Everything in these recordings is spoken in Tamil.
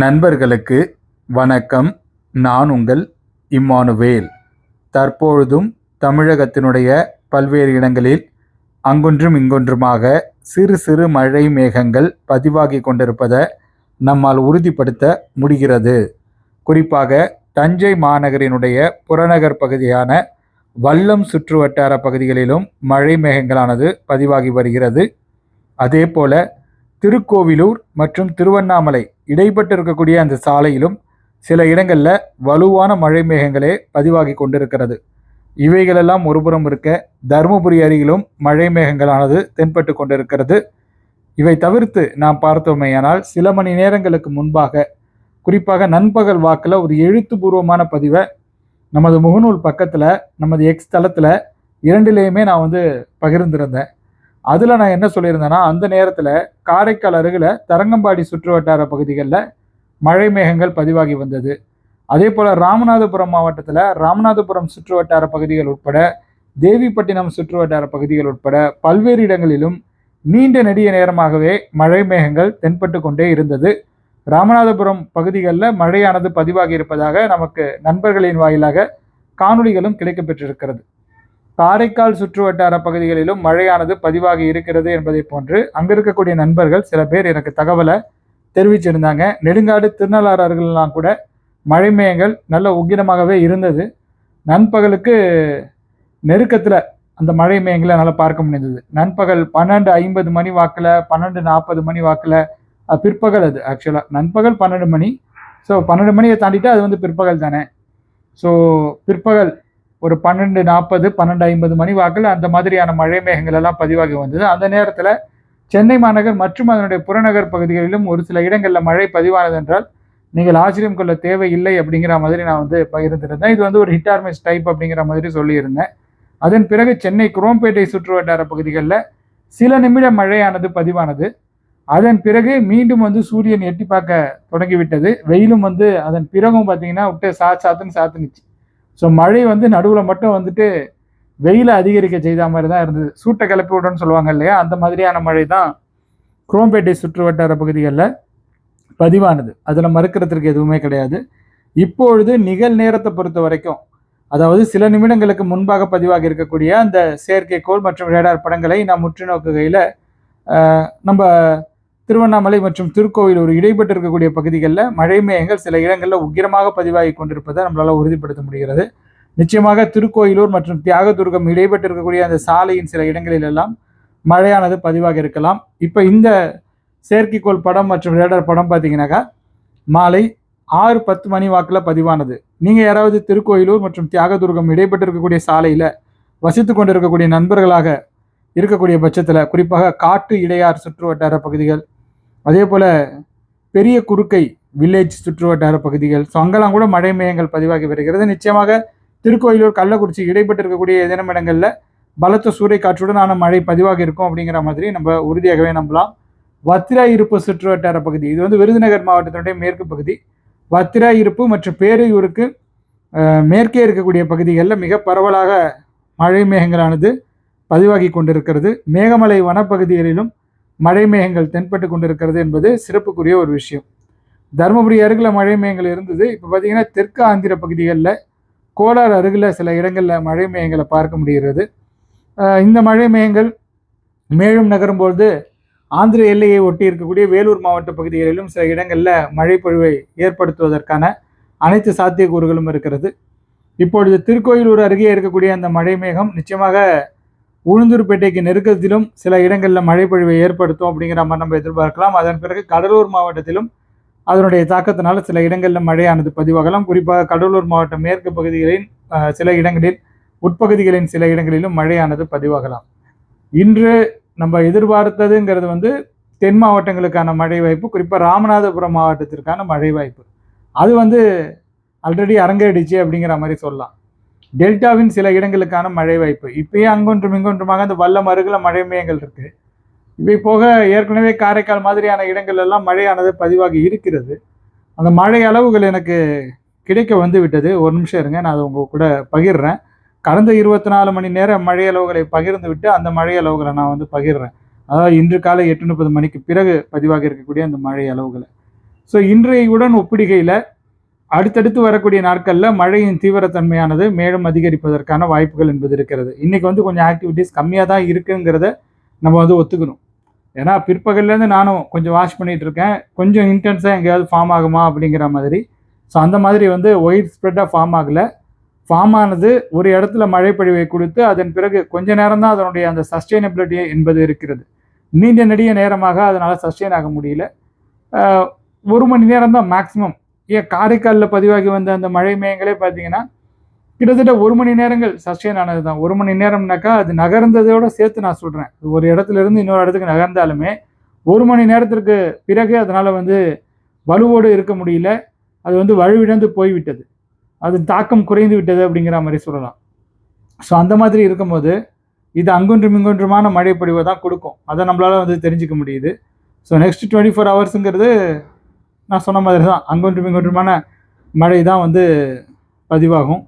நண்பர்களுக்கு வணக்கம். நான் உங்கள் இம்மானுவேல். தற்பொழுதும் தமிழகத்தினுடைய பல்வேறு இடங்களில் அங்கொன்றும் இங்கொன்றுமாக சிறு சிறு மழை மேகங்கள் பதிவாகி கொண்டிருப்பதை நம்மால் உறுதிப்படுத்த முடிகிறது. குறிப்பாக தஞ்சை மாநகரினுடைய புறநகர் பகுதியான வல்லம் சுற்றுவட்டார பகுதிகளிலும் மழை மேகங்களானது பதிவாகி வருகிறது. அதேபோல திருக்கோவிலூர் மற்றும் திருவண்ணாமலை இடைப்பட்டு இருக்கக்கூடிய அந்த சாலையிலும் சில இடங்களில் வலுவான மழை மேகங்களே பதிவாகி கொண்டிருக்கிறது. இவைகளெல்லாம் ஒருபுறம் இருக்க தருமபுரி அருகிலும் மழை மேகங்களானது தென்பட்டு கொண்டிருக்கிறது. இவை தவிர்த்து நாம் பார்த்தோமேயானால் சில மணி நேரங்களுக்கு முன்பாக குறிப்பாக நண்பகல் வாக்கில் ஒரு எழுத்துப்பூர்வமான பதிவை நமது முகநூல் பக்கத்தில் நமது எக்ஸ் தளத்தில் இரண்டிலேயுமே நான் வந்து பகிர்ந்திருந்தேன். அதில் நான் என்ன சொல்லியிருந்தேன்னா அந்த நேரத்தில் காரைக்கால் அருகில் தரங்கம்பாடி சுற்று வட்டார பகுதிகளில் மழை மேகங்கள் பதிவாகி வந்தது. அதே போல் ராமநாதபுரம் மாவட்டத்தில் ராமநாதபுரம் சுற்று வட்டார பகுதிகள் உட்பட தேவிப்பட்டினம் சுற்று வட்டார பகுதிகள் உட்பட பல்வேறு இடங்களிலும் நீண்ட நெடிய நேரமாகவே மழை மேகங்கள் தென்பட்டு கொண்டே இருந்தது. ராமநாதபுரம் பகுதிகளில் மழையானது பதிவாகி இருப்பதாக நமக்கு நண்பர்களின் வாயிலாக காணொளிகளும் கிடைக்கப்பெற்றிருக்கிறது. காரைக்கால் சுற்றுவட்டார பகுதிகளிலும் மழையானது பதிவாகி இருக்கிறது என்பதை போன்று அங்க இருக்கக்கூடிய நண்பர்கள் சில பேர் எனக்கு தகவலை தெரிவிச்சிருந்தாங்க. நெடுங்காடு திருநள்ளாறு அருகிலாம் கூட மழை மேகங்கள் நல்ல உக்கிரமாகவே இருந்தது. நண்பகலுக்கு நெருக்கத்தில் அந்த மழை மேகங்களை என்னால் பார்க்க முடிந்தது. நண்பகல் பன்னெண்டு ஐம்பது மணி வாக்கில் பன்னெண்டு நாற்பது மணி வாக்கில் பிற்பகல் அது ஆக்சுவலாக நண்பகல் பன்னெண்டு மணி. ஸோ பன்னெண்டு மணியை தாண்டிட்டு அது வந்து பிற்பகல் தானே. ஸோ பிற்பகல் ஒரு பன்னெண்டு நாற்பது பன்னெண்டு ஐம்பது மணி வாக்கில் அந்த மாதிரியான மழை மேகங்கள் எல்லாம் பதிவாகி வந்தது. அந்த நேரத்தில் சென்னை மாநகர் மற்றும் அதனுடைய புறநகர் பகுதிகளிலும் ஒரு சில இடங்களில் மழை பதிவானது என்றால் நீங்கள் ஆச்சரியம் கொள்ள தேவையில்லை அப்படிங்கிற மாதிரி நான் வந்து பகிர்ந்திருந்தேன். இது வந்து ஒரு ஹிட் ஆர் மிஸ் டைப் அப்படிங்கிற மாதிரி சொல்லியிருந்தேன். அதன் பிறகு சென்னை குரோம்பேட்டை சுற்று வட்டார பகுதிகளில் சில நிமிட மழையானது பதிவானது. அதன் பிறகு மீண்டும் வந்து சூரியன் எட்டி பார்க்க தொடங்கிவிட்டது. வெயிலும் வந்து அதன் பிறகும் பார்த்தீங்கன்னா விட்டு சா சாத்துன்னு சாத்துனுச்சு. ஸோ மழை வந்து நடுவில் மட்டும் வந்துட்டு வெயிலை அதிகரிக்க செய்த மாதிரி தான் இருந்தது. சூட்டை கிளப்பி விடுன்னு சொல்லுவாங்க இல்லையா? அந்த மாதிரியான மழை தான் குரோம்பேட்டை சுற்றுவட்டார பகுதிகளில் பதிவானது. அதில் மறுக்கிறதுக்கு எதுவுமே கிடையாது. இப்பொழுது நிகழ் நேரத்தை பொறுத்த வரைக்கும் அதாவது சில நிமிடங்களுக்கு முன்பாக பதிவாக இருக்கக்கூடிய அந்த செயற்கைக்கோள் மற்றும் ரேடார் படங்களை நாம் முற்று நோக்குகையில் நம்ம திருவண்ணாமலை மற்றும் திருக்கோவிலூர் இடைப்பட்டு இருக்கக்கூடிய பகுதிகளில் மழை மேகங்கள் சில இடங்களில் உக்கிரமாக பதிவாகி கொண்டிருப்பதை நம்மளால் உறுதிப்படுத்த முடிகிறது. நிச்சயமாக திருக்கோயிலூர் மற்றும் தியாகதுர்கம் இடைப்பட்டு இருக்கக்கூடிய அந்த சாலையின் சில இடங்களில் எல்லாம் மழையானது பதிவாக இருக்கலாம். இப்போ இந்த செயற்கைக்கோள் படம் மற்றும் ரேடர் படம் பார்த்தீங்கன்னாக்கா மாலை ஆறு பத்து மணி வாக்கில் பதிவானது. நீங்கள் யாராவது திருக்கோயிலூர் மற்றும் தியாகதுர்கம் இடைப்பட்டு இருக்கக்கூடிய சாலையில் வசித்து கொண்டிருக்கக்கூடிய நண்பர்களாக இருக்கக்கூடிய பட்சத்தில் குறிப்பாக காட்டு இடையார் சுற்று வட்டார பகுதிகள் அதே போல் பெரிய குறுக்கை வில்லேஜ் சுற்று வட்டார பகுதிகள் ஸோ அங்கெல்லாம் கூட மழை மேயங்கள் பதிவாகி வருகிறது. நிச்சயமாக திருக்கோயிலூர் கள்ளக்குறிச்சி இடைப்பட்டு இருக்கக்கூடிய ஏதேனும் இடங்களில் பலத்த சூறை காற்றுடனான மழை பதிவாக இருக்கும் அப்படிங்கிற மாதிரி நம்ம உறுதியாகவே நம்பலாம். வத்திரா இருப்பு சுற்றுவட்டார பகுதி இது வந்து விருதுநகர் மாவட்டத்தினுடைய மேற்கு பகுதி. வத்திரா இருப்பு மற்றும் பேரையூருக்கு மேற்கே இருக்கக்கூடிய பகுதிகளில் மிக பரவலாக மழை மேகங்களானது பதிவாகி கொண்டிருக்கிறது. மேகமலை வனப்பகுதிகளிலும் மழை மேகங்கள் தென்பட்டு கொண்டிருக்கிறது என்பது சிறப்புக்குரிய ஒரு விஷயம். தருமபுரி அருகில் மழை மேகங்கள் இருந்தது. இப்போ பார்த்தீங்கன்னா தெற்கு ஆந்திர பகுதிகளில் கோலார் அருகில் சில இடங்களில் மழை மேகங்களை பார்க்க முடிகிறது. இந்த மழை மேகங்கள் மேலும் நகரும்பொழுது ஆந்திர எல்லையை ஒட்டி இருக்கக்கூடிய வேலூர் மாவட்ட பகுதிகளிலும் சில இடங்களில் மழை பொழிவை ஏற்படுத்துவதற்கான அனைத்து சாத்தியக்கூறுகளும் இருக்கிறது. இப்பொழுது திருக்கோயிலூர் அருகே இருக்கக்கூடிய அந்த மழை மேகம் நிச்சயமாக உளுந்தூர்பேட்டைக்கு நெருக்கத்திலும் சில இடங்களில் மழை பொழிவை ஏற்படுத்தும் அப்படிங்கிற மாதிரி நம்ம எதிர்பார்க்கலாம். அதன் பிறகு கடலூர் மாவட்டத்திலும் அதனுடைய தாக்கத்தினால சில இடங்களில் மழையானது பதிவாகலாம். குறிப்பாக கடலூர் மாவட்ட மேற்கு பகுதிகளின் சில இடங்களில் உட்பகுதிகளின் சில இடங்களிலும் மழையானது பதிவாகலாம். இன்று நம்ம எதிர்பார்த்ததுங்கிறது வந்து தென் மாவட்டங்களுக்கான மழை வாய்ப்பு குறிப்பாக ராமநாதபுரம் மாவட்டத்திற்கான மழை வாய்ப்பு. அது வந்து ஆல்ரெடி அரங்கேறிடுச்சு அப்படிங்கிற மாதிரி சொல்லலாம். டெல்டாவின் சில இடங்களுக்கான மழை வாய்ப்பு இப்பயே அங்கொன்றும் இங்கொன்றுமாக அந்த வல்லம் அருகில் மழை மையங்கள் இருக்குது இவை போக ஏற்கனவே காரைக்கால் மாதிரியான இடங்கள் எல்லாம் மழையானது பதிவாகி இருக்கிறது. அந்த மழை அளவுகள் எனக்கு கிடைக்க வந்து விட்டது ஒரு நிமிஷம் இருங்க நான் அதை உங்கள் கூட பகிர்றேன். கடந்த இருபத்தி நாலு மணி நேர மழை அளவுகளை பகிர்ந்து விட்டு அந்த மழை அளவுகளை நான் வந்து பகிர்றேன். அதாவது இன்று காலை எட்டு முப்பது மணிக்கு பிறகு பதிவாக இருக்கக்கூடிய அந்த மழை அளவுகளை. ஸோ இன்றையுடன் ஒப்பிடுகையில் அடுத்தடுத்து வரக்கூடிய நாட்களில் மழையின் தீவிரத்தன்மையானது மேலும் அதிகரிப்பதற்கான வாய்ப்புகள் என்பது இருக்கிறது. இன்றைக்கி வந்து கொஞ்சம் ஆக்டிவிட்டீஸ் கம்மியாக தான் இருக்குங்கிறத நம்ம வந்து ஒத்துக்கணும். ஏன்னா பிற்பகல்லேருந்து நானும் கொஞ்சம் வாஷ் பண்ணிகிட்டு இருக்கேன். கொஞ்சம் இன்டென்ஸாக எங்கேயாவது ஃபார்ம் ஆகுமா அப்படிங்கிற மாதிரி. ஸோ அந்த மாதிரி வந்து ஒயிட் ஸ்ப்ரெட்டாக ஃபார்ம் ஆகலை. ஃபார்ம் ஆனது ஒரு இடத்துல மழைப்பொழிவை கொடுத்து அதன் பிறகு கொஞ்ச நேரம் தான் அதனுடைய அந்த சஸ்டைனபிலிட்டி என்பது இருக்கிறது. நீண்ட நெடிய நேரமாக அதனால் சஸ்டெயின் ஆக முடியல. ஒரு மணி நேரம் தான் மேக்ஸிமம் ஏன் காரைக்காலில் பதிவாகி வந்த அந்த மழை மேகங்களே பார்த்தீங்கன்னா கிட்டத்தட்ட ஒரு மணி நேரங்கள் சஸ்டெயின் ஆனது தான் ஒரு மணி நேரம்னாக்கா அது நகர்ந்ததோட சேர்த்து நான் சொல்கிறேன் ஒரு இடத்துல இருந்து இன்னொரு இடத்துக்கு நகர்ந்தாலுமே ஒரு மணி நேரத்திற்கு பிறகு அதனால் வந்து வலுவோடு இருக்க முடியல. அது வந்து வலுவிழந்து போய்விட்டது. அது தாக்கம் குறைந்து விட்டது அப்படிங்கிற மாதிரி சொல்லலாம். ஸோ அந்த மாதிரி இருக்கும்போது இது அங்கொன்றும் இங்கொன்றுமான மழை பொழிவை தான் கொடுக்கும். அதை நம்மளால் வந்து தெரிஞ்சுக்க முடியுது. ஸோ நெக்ஸ்ட் டுவெண்ட்டி ஃபோர் ஹவர்ஸுங்கிறது நான் சொன்ன மாதிரி தான் அங்கொன்றும் இங்கொன்றுமான மழை தான் வந்து பதிவாகும்.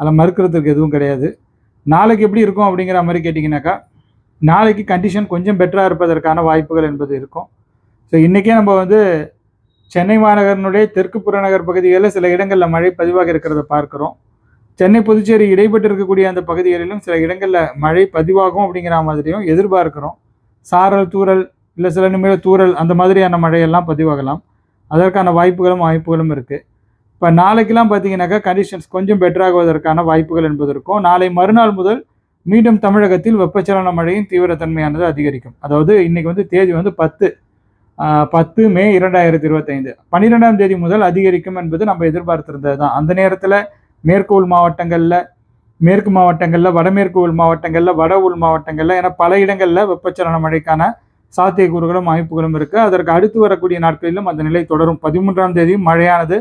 அதில் மறுக்கிறதுக்கு எதுவும் கிடையாது. நாளைக்கு எப்படி இருக்கும் அப்படிங்கிற மாதிரி கேட்டிங்கனாக்கா நாளைக்கு கண்டிஷன் கொஞ்சம் பெட்டராக இருப்பதற்கான வாய்ப்புகள் என்பது இருக்கும். ஸோ இன்றைக்கே நம்ம வந்து சென்னை மாநகரனுடைய தெற்கு புறநகர் பகுதிகளில் சில இடங்களில் மழை பதிவாக இருக்கிறத பார்க்குறோம். சென்னை புதுச்சேரி இடைப்பட்டு இருக்கக்கூடிய அந்த பகுதிகளிலும் சில இடங்களில் மழை பதிவாகும் அப்படிங்கிற மாதிரியும் எதிர்பார்க்கிறோம். சாரல் தூரல் இல்லை சில நிமிட தூரல் அந்த மாதிரியான மழையெல்லாம் பதிவாகலாம். அதற்கான வாய்ப்புகளும் வாய்ப்புகளும் இருக்குது இப்போ நாளைக்கெல்லாம் பார்த்தீங்கன்னாக்கா கண்டிஷன்ஸ் கொஞ்சம் பெட்டராகுவதற்கான வாய்ப்புகள் என்பது இருக்கும். நாளை மறுநாள் முதல் மீண்டும் தமிழகத்தில் வெப்பச்சலன மழையின் தீவிரத்தன்மையானது அதிகரிக்கும். அதாவது இன்றைக்கி வந்து தேதி வந்து பத்து. பத்து மே இரண்டாயிரத்தி இருபத்தைந்து. பன்னிரெண்டாம் தேதி முதல் அதிகரிக்கும் என்பது நம்ம எதிர்பார்த்திருந்தது தான் அந்த நேரத்தில் மேற்கு உள் மாவட்டங்களில் மேற்கு மாவட்டங்களில் வடமேற்கு உள் மாவட்டங்களில் வட உள் மாவட்டங்களில் என பல இடங்களில் வெப்பச்சலன மழைக்கான சாத்தியக்கூறுகளும் வாய்ப்புகளும் இருக்குது அதற்கு அடுத்து வரக்கூடிய நாட்களிலும் அந்த நிலை தொடரும். பதிமூன்றாம் தேதியும் மழையானது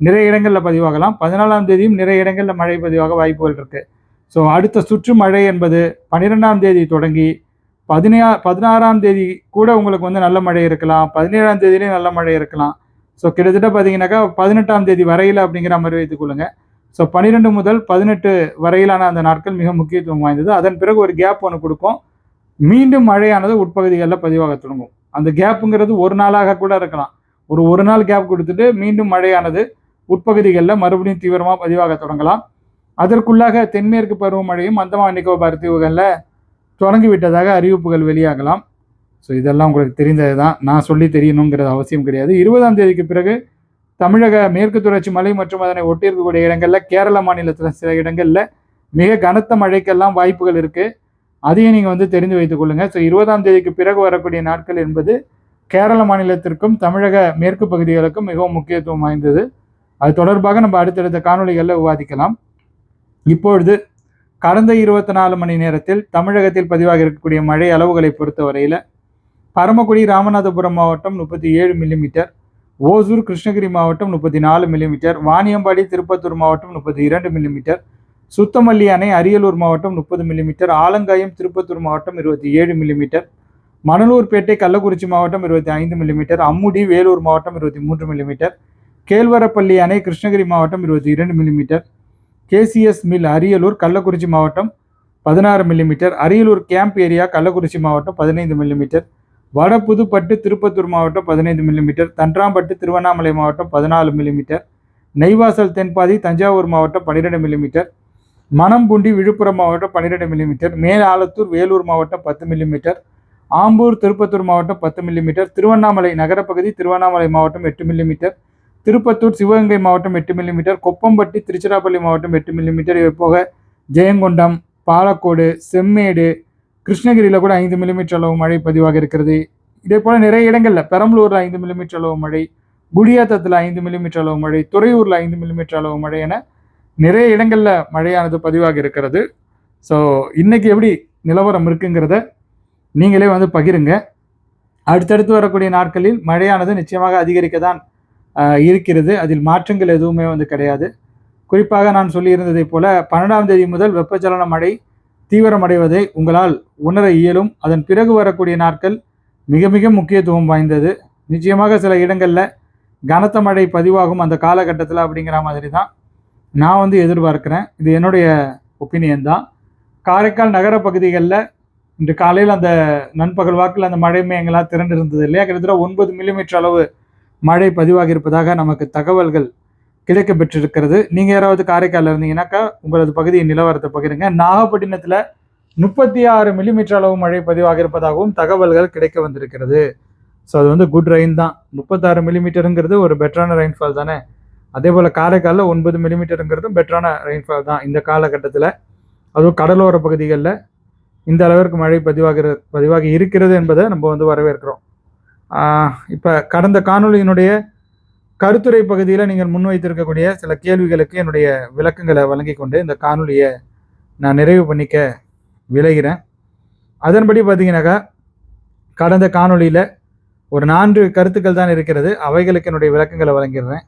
நிறைய இடங்களில் பதிவாகலாம். பதினாலாம் தேதியும் நிறைய இடங்களில் மழை பதிவாக வாய்ப்புகள் இருக்குது ஸோ அடுத்த சுற்று மழை என்பது பன்னிரெண்டாம் தேதி தொடங்கி பதினா பதினாறாம் தேதி கூட உங்களுக்கு வந்து நல்ல மழை இருக்கலாம். பதினேழாம் தேதியிலே நல்ல மழை இருக்கலாம். ஸோ கிட்டத்தட்ட பார்த்தீங்கன்னாக்கா பதினெட்டாம் தேதி வரையில் அப்படிங்கிற மாதிரி வைத்துக்கொள்ளுங்க ஸோ பன்னிரெண்டு முதல் பதினெட்டு வரையிலான அந்த நாட்கள் மிக முக்கியத்துவம் வாய்ந்தது. அதன் பிறகு ஒரு கேப் ஒன்று கொடுக்கும் மீண்டும் மழையானது உட்பகுதிகளில் பதிவாக தொடங்கும். அந்த கேப்புங்கிறது ஒரு நாளாக கூட இருக்கலாம். ஒரு ஒரு நாள் கேப் கொடுத்துட்டு மீண்டும் மழையானது உட்பகுதிகளில் மறுபடியும் தீவிரமாக பதிவாக தொடங்கலாம். அதற்குள்ளாக தென்மேற்கு பருவமழையும் அந்தமான் நிக்கோபார் தீவுகளில் தொடங்கி விட்டதாக அறிவிப்புகள் வெளியாகலாம். ஸோ இதெல்லாம் உங்களுக்கு தெரிந்தது தான் நான் சொல்லி தெரியணுங்கிறது அவசியம் கிடையாது. இருபதாம் தேதிக்கு பிறகு தமிழக மேற்கு தொடர்ச்சி மலை மற்றும் அதனை ஒட்டியிருக்கக்கூடிய இடங்களில் கேரள மாநிலத்தில் சில இடங்களில் மிக கனத்த மழைக்கெல்லாம் வாய்ப்புகள் இருக்குது அதையும் நீங்கள் வந்து தெரிந்து வைத்துக் கொள்ளுங்கள் ஸோ இருபதாம் தேதிக்கு பிறகு வரக்கூடிய நாட்கள் என்பது கேரள மாநிலத்திற்கும் தமிழக மேற்கு பகுதிகளுக்கும் மிகவும் முக்கியத்துவம் வாய்ந்தது. அது தொடர்பாக நம்ம அடுத்தடுத்த காணொலிகளில் விவாதிக்கலாம். இப்பொழுது கடந்த இருபத்தி நாலு மணி நேரத்தில் தமிழகத்தில் பதிவாக இருக்கக்கூடிய மழை அளவுகளை பொறுத்தவரையில் பரமக்குடி ராமநாதபுரம் மாவட்டம் முப்பத்தி ஏழு மில்லிமீட்டர் ஓசூர் கிருஷ்ணகிரி மாவட்டம் முப்பத்தி நாலு மில்லிமீட்டர் வாணியம்பாடி திருப்பத்தூர் மாவட்டம் முப்பத்தி இரண்டு மில்லிமீட்டர் சுத்தமல்லி அணை அரியலூர் மாவட்டம் முப்பது மில்லிமீட்டர் ஆலங்காயம் திருப்பத்தூர் மாவட்டம் இருபத்தி ஏழு மில்லிமீட்டர் மணலூர்பேட்டை கள்ளக்குறிச்சி மாவட்டம் இருபத்தி ஐந்து மில்லிமீட்டர் அம்முடி வேலூர் மாவட்டம் இருபத்தி மூன்று மில்லிமீட்டர் கேழ்வரப்பள்ளி அணை கிருஷ்ணகிரி மாவட்டம் இருபத்தி இரண்டு millimetre KCS mill Ariyalur Kallakurichi மாவட்டம் பதினாறு millimetre Ariyalur camp area Kallakurichi மாவட்டம் பதினைந்து மில்லிமீட்டர் வட புதுப்பட்டு திருப்பத்தூர் மாவட்டம் பதினைந்து மில்லிமீட்டர் தன்றாம்பட்டு திருவண்ணாமலை மாவட்டம் பதினாலு மில்லிமீட்டர் நெய்வாசல் தென்பாதி தஞ்சாவூர் மாவட்டம் பன்னிரெண்டு மில்லிமீட்டர் மணம்புண்டி விழுப்புரம் மாவட்டம் பன்னிரெண்டு மில்லிமீட்டர் மேலாலத்தூர் வேலூர் மாவட்டம் பத்து மில்லிமீட்டர் ஆம்பூர் திருப்பத்தூர் மாவட்டம் பத்து மில்லிமீட்டர் திருவண்ணாமலை நகரப்பகுதி திருவண்ணாமலை மாவட்டம் எட்டு மில்லிமீட்டர் திருப்பத்தூர் சிவகங்கை மாவட்டம் எட்டு மில்லிமீட்டர் கொப்பம்பட்டி திருச்சிராப்பள்ளி மாவட்டம் எட்டு மில்லிமீட்டர் இவை போக ஜெயங்கொண்டம் பாலக்கோடு செம்மேடு கிருஷ்ணகிரியில் கூட ஐந்து மில்லிமீட்டர் அளவு மழை பதிவாக இருக்கிறது. இதே போல் நிறைய இடங்களில் பெரம்பலூரில் ஐந்து மில்லிமீட்டர் அளவு மழை குடியாத்தத்தில் ஐந்து மில்லிமீட்டர் அளவு மழை துறையூரில் ஐந்து மில்லிமீட்டர் அளவு மழை என நிறைய இடங்களில் மழையானது பதிவாக இருக்கிறது. ஸோ இன்றைக்கி எப்படி நிலவரம் இருக்குங்கிறத நீங்களே வந்து பகிருங்க. அடுத்தடுத்து வரக்கூடிய நாட்களில் மழையானது நிச்சயமாக அதிகரிக்க தான் இருக்கிறது. அதில் மாற்றங்கள் எதுவுமே வந்து கிடையாது. குறிப்பாக நான் சொல்லியிருந்ததை போல பன்னெண்டாம் தேதி முதல் வெப்பச்சலன மழை தீவிரமடைவதை உங்களால் உணர இயலும். அதன் பிறகு வரக்கூடிய நாட்கள் மிக மிக முக்கியத்துவம் வாய்ந்தது. நிச்சயமாக சில இடங்களில் கனத்த மழை பதிவாகும் அந்த காலகட்டத்தில் அப்படிங்கிற மாதிரி தான் நான் வந்து எதிர்பார்க்குறேன். இது என்னுடைய ஒப்பீனியன் தான். காரைக்கால் நகர பகுதிகளில் இன்று காலையில் அந்த நண்பகல் வாக்கில் அந்த மழை எங்களால் திரண்டு இருந்தது இல்லையா? கிட்டத்தட்ட ஒன்பது மில்லிமீட்டர் அளவு மழை பதிவாகி இருப்பதாக நமக்கு தகவல்கள் கிடைக்க பெற்றிருக்கிறது நீங்கள் யாராவது காரைக்காலில் இருந்தீங்கன்னாக்கா உங்களது பகுதியின் நிலவரத்தை பகிருங்க. நாகப்பட்டினத்தில் முப்பத்தி ஆறு மில்லிமீட்டர் அளவு மழை பதிவாக இருப்பதாகவும் தகவல்கள் கிடைக்க வந்திருக்கிறது. ஸோ அது வந்து குட் ரெயின் தான். முப்பத்தாறு மில்லிமீட்டருங்கிறது ஒரு பெட்டரான ரெயின்ஃபால் தானே? அதே போல் காரைக்காலில் ஒன்பது மில்லிமீட்டருங்கிறதும் பெட்டரான ரெயின்ஃபால் தான் இந்த காலகட்டத்தில். அதுவும் கடலோர பகுதிகளில் இந்த அளவிற்கு மழை பதிவாகிற பதிவாகி இருக்கிறது என்பதை நம்ம வந்து வரவேற்கிறோம். இப்போ கடந்த காணொளியினுடைய கருத்துரை பகுதியில் நீங்கள் முன்வைத்திருக்கக்கூடிய சில கேள்விகளுக்கு என்னுடைய விளக்கங்களை வழங்கி கொண்டு இந்த காணொலியை நான் நிறைவு பண்ணிக்க விளைகிறேன் அதன்படி பார்த்தீங்கன்னாக்கா கடந்த காணொளியில் ஒரு நான்கு கருத்துக்கள் தான் இருக்கிறது. அவைகளுக்கு என்னுடைய விளக்கங்களை வழங்கிடுறேன்.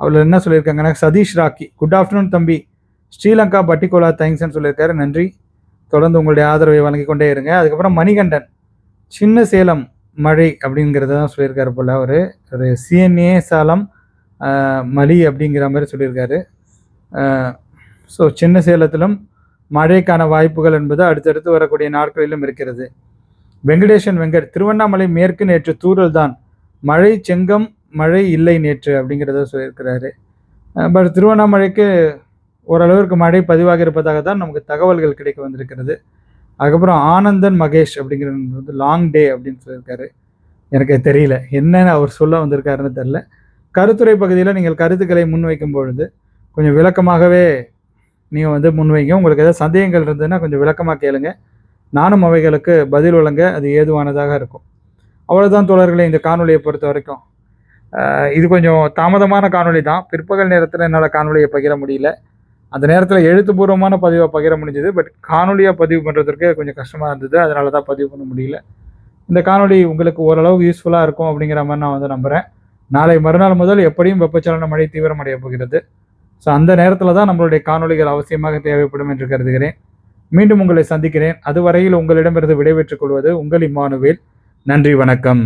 அவள் என்ன சொல்லியிருக்காங்கன்னா சதீஷ் ராக்கி குட் ஆஃப்டர்நூன் தம்பி. ஸ்ரீலங்கா பட்டிகோலா தேங்க்ஸ்ன்னு சொல்லியிருக்காரு. நன்றி. தொடர்ந்து உங்களுடைய ஆதரவை வழங்கி கொண்டே இருங்க. அதுக்கப்புறம் மணிகண்டன் சின்ன சேலம் மழை அப்படிங்கிறத தான் சொல்லியிருக்காரு போல் அவர். ஒரு சிஎன்ஏ சாலம் மலி அப்படிங்கிற மாதிரி சொல்லியிருக்காரு. ஸோ சின்ன சேலத்திலும் மழைக்கான வாய்ப்புகள் என்பது அடுத்தடுத்து வரக்கூடிய நாட்களிலும் இருக்கிறது. வெங்கடேசன் வெங்கட் திருவண்ணாமலை மேற்கு நேற்று தூரல் தான் மழை செங்கம் மழை இல்லை நேற்று அப்படிங்கிறத சொல்லியிருக்கிறாரு. பட் திருவண்ணாமலைக்கு ஓரளவிற்கு மழை பதிவாக இருப்பதாக தான் நமக்கு தகவல்கள் கிடைக்க வந்திருக்கிறது. அதுக்கப்புறம் ஆனந்தன் மகேஷ் அப்படிங்கிறது வந்து லாங் டே அப்படின்னு சொல்லியிருக்காரு. எனக்கு தெரியல என்னன்னு அவர் சொல்ல வந்திருக்காருன்னு தெரில கருத்துரை பகுதியில் நீங்கள் கருத்துக்களை முன்வைக்கும் பொழுது கொஞ்சம் விளக்கமாகவே நீங்கள் வந்து முன்வைங்க. உங்களுக்கு ஏதாவது சந்தேகங்கள் இருந்ததுன்னா கொஞ்சம் விளக்கமாக கேளுங்க. நானும் அவைகளுக்கு பதில் வழங்க அது ஏதுவானதாக இருக்கும். அவ்வளோதான் தோழர்களை இந்த காணொலியை பொறுத்த வரைக்கும். இது கொஞ்சம் தாமதமான காணொலி தான். பிற்பகல் நேரத்தில் என்னால் காணொலியை பகிர முடியல. அந்த நேரத்தில் எழுத்துப்பூர்வமான பதிவை பகிர முடிஞ்சது. பட் காணொலியாக பதிவு பண்ணுறதுக்கு கொஞ்சம் கஷ்டமாக இருந்தது. அதனால தான் பதிவு பண்ண முடியல. இந்த காணொலி உங்களுக்கு ஓரளவு யூஸ்ஃபுல்லாக இருக்கும் அப்படிங்கிற மாதிரி நான் வந்து நம்புகிறேன் நாளை மறுநாள் முதல் எப்படியும் வெப்பச்சலன மழை தீவிரமடைய போகிறது. ஸோ அந்த நேரத்தில் தான் நம்மளுடைய காணொலிகள் அவசியமாக தேவைப்படும் என்று கருதுகிறேன். மீண்டும் உங்களை சந்திக்கிறேன். அதுவரையில் உங்களிடமிருந்து விடைபெற்றுக் கொள்வது உங்கள் இம்மானுவேல். நன்றி வணக்கம்.